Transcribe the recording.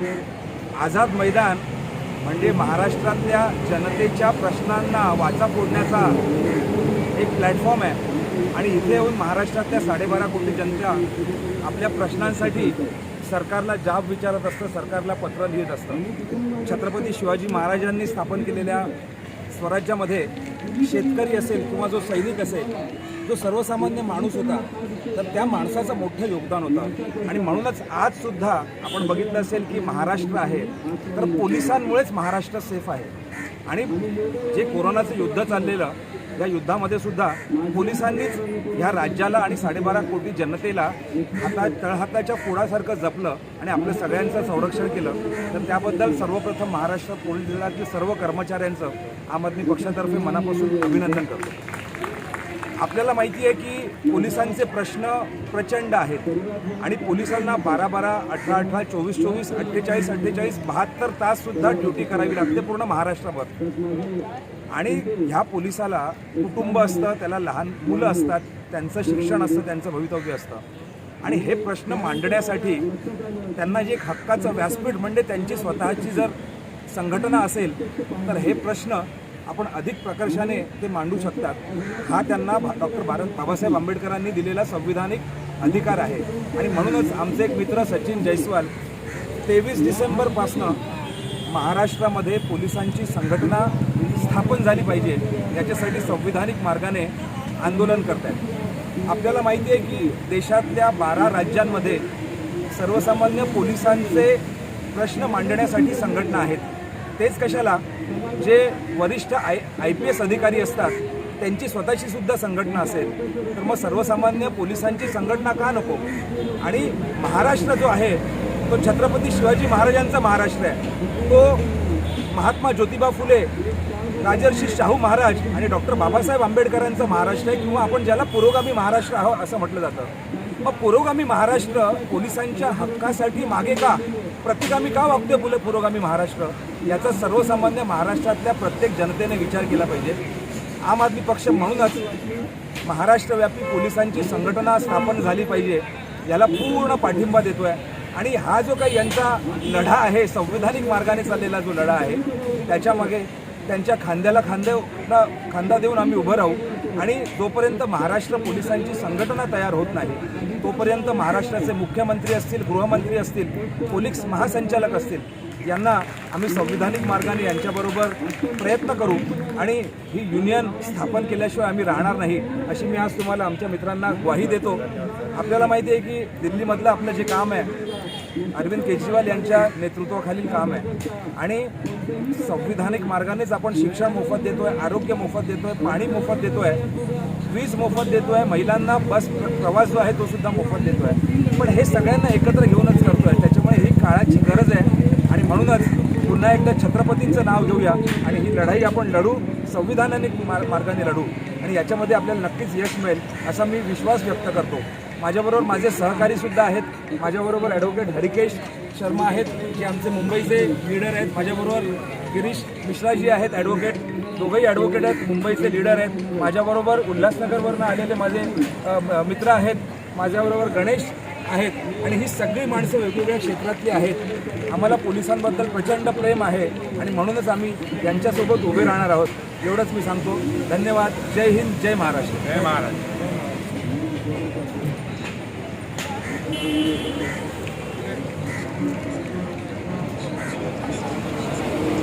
आझाद मैदान म्हणजे महाराष्ट्रातल्या जनतेच्या प्रश्नांना वाचा फोडण्याचा एक प्लॅटफॉर्म आहे. आणि इथे येऊन महाराष्ट्रातल्या साडेबारा कोटी जनता आपल्या प्रश्नांसाठी सरकारला जाब विचारत असतं सरकारला पत्र लिहित असतं. छत्रपती शिवाजी महाराजांनी स्थापन केलेल्या स्वराज्यामध्ये शेतकरी असेल किंवा जो सैनिक असेल जो सर्वसामान्य माणूस होता तर त्या माणसाचं मोठं योगदान होतं. आणि म्हणूनच आजसुद्धा आपण बघितलं असेल की महाराष्ट्र आहे तर पोलिसांमुळेच महाराष्ट्र सेफ आहे. आणि जे कोरोनाचं युद्ध चाललेलं या युद्धामध्ये सुद्धा पोलिसांनीच ह्या राज्याला आणि साडेबारा कोटी जनतेला हाता तळहाताच्या फोडासारखं जपलं आणि आपल्या सगळ्यांचं संरक्षण केलं. तर त्याबद्दल सर्वप्रथम महाराष्ट्र पोलीस दलातील सर्व कर्मचाऱ्यांचं आम आदमी पक्षातर्फे मनापासून अभिनंदन करतो. आपल्याला माहिती आहे की पोलिसांचे प्रश्न प्रचंड आहेत. आणि पोलिसांना बारा बारा अठरा अठरा चोवीस चोवीस अठ्ठेचाळीस अठ्ठेचाळीस बहात्तर ताससुद्धा ड्युटी करावी लागते पूर्ण महाराष्ट्राभर. आणि ह्या पोलिसाला कुटुंब असतं त्याला लहान मुलं असतात त्यांचं शिक्षण असतं त्यांचं भवितव्य असतं. आणि हे प्रश्न मांडण्यासाठी त्यांना जे एक हक्काचं व्यासपीठ म्हणजे त्यांची स्वतःची जर संघटना असेल तर हे प्रश्न आपण अधिक प्रकर्षाने ते मांडू शकतात. हा त्यांना डॉक्टर भारत बाबासाहेब आंबेडकरांनी दिलेला संविधानिक अधिकार आहे. आणि म्हणूनच आमचे एक मित्र सचिन जयस्वाल तेवीस डिसेंबरपासनं महाराष्ट्रामध्ये पोलिसांची संघटना स्थापन झाली पाहिजे. याच्यासाठी संविधानिक मार्गाने आंदोलन करत आहेत आपल्याला माहिती आहे की देशातल्या बारा राज्यांमध्ये सर्वसामान्य पोलिसांचे प्रश्न मांडण्यासाठी संघटना आहेत. तेच कशाला? जे वरिष्ठ आय आय पी एस अधिकारी असतात त्यांची स्वतःची सुद्धा संघटना असेल तर मग सर्वसामान्य पोलिसांची संघटना का नको? आणि महाराष्ट्र जो आहे तो छत्रपती शिवाजी महाराजांचा महाराष्ट्र आहे. तो महात्मा ज्योतिबा फुले राजर्षी शाहू महाराज आणि डॉक्टर बाबासाहेब आंबेडकरांचा महाराष्ट्र आहे किंवा आपण ज्याला पुरोगामी महाराष्ट्र आहो असं म्हटलं जातं. मग पुरोगामी महाराष्ट्र पोलिसांच्या हक्कासाठी मागे का? प्रतिगामी का वागतोय फुले पुरोगामी महाराष्ट्र? याचा सर्वसामान्य महाराष्ट्रातल्या प्रत्येक जनतेने विचार केला पाहिजे. आम आदमी पक्ष म्हणूनच महाराष्ट्रव्यापी पोलिसांची संघटना स्थापन झाली पाहिजे याला पूर्ण पाठिंबा देतो आहे आणि हा जो काही यांचा लढा आहे संविधानिक मार्गाने चाललेला जो लढा आहे त्याच्यामागे त्यांच्या खांद्याला खांद्याला खांदा देऊन आम्ही उभं राहू. आणि जोपर्यंत महाराष्ट्र पोलिसांची संघटना तयार होत नाही तोपर्यंत महाराष्ट्राचे मुख्यमंत्री असतील गृहमंत्री असतील पोलीस महासंचालक असतील यांना आम्ही संविधानिक मार्गाने यांच्याबरोबर प्रयत्न करू. आणि ही युनियन स्थापन केल्याशिवाय आम्ही राहणार नाही अशी मी आज तुम्हाला आमच्या मित्रांना ग्वाही देतो. आपल्याला माहिती आहे की दिल्लीमधलं आपलं जे काम आहे अरविंद केजरीवाल यांच्या नेतृत्वाखालील काम आहे. आणि संविधानिक मार्गानेच आपण शिक्षण मोफत देतोय आरोग्य मोफत देतोय पाणी मोफत देतोय वीज मोफत देतोय महिलांना बस प्रवास जो आहे तो सुद्धा मोफत देतोय. पण हे सगळ्यांना एकत्र घेऊनच करतोय. त्याच्यामुळे ही काळाची गरज आहे. आणि म्हणूनच पुन्हा एकदा छत्रपतींचं नाव घेऊया आणि ही लढाई आपण लढू संविधानिक मार्गाने लढू. आणि याच्यामध्ये आपल्याला नक्कीच यश मिळेल असा मी विश्वास व्यक्त करतो. माझ्याबरोबर माझे सहकारीसुद्धा आहेत. माझ्याबरोबर ॲडव्होकेट हरिकेश शर्मा आहेत जे आमचे मुंबईचे लीडर आहेत. माझ्याबरोबर गिरीश मिश्राजी आहेत ॲडव्होकेट दोघंही ॲडव्होकेट आहेत मुंबईचे लीडर आहेत. माझ्याबरोबर उल्हासनगरवरनं आलेले माझे मित्र आहेत. माझ्याबरोबर गणेश आहेत. आणि ही सगळी माणसं वेगवेगळ्या क्षेत्रातली आहेत. आम्हाला पोलिसांबद्दल प्रचंड प्रेम आहे आणि म्हणूनच आम्ही यांच्यासोबत उभे राहणार आहोत. एवढंच मी सांगतो. धन्यवाद. जय हिंद जय महाराष्ट्र. जय महाराज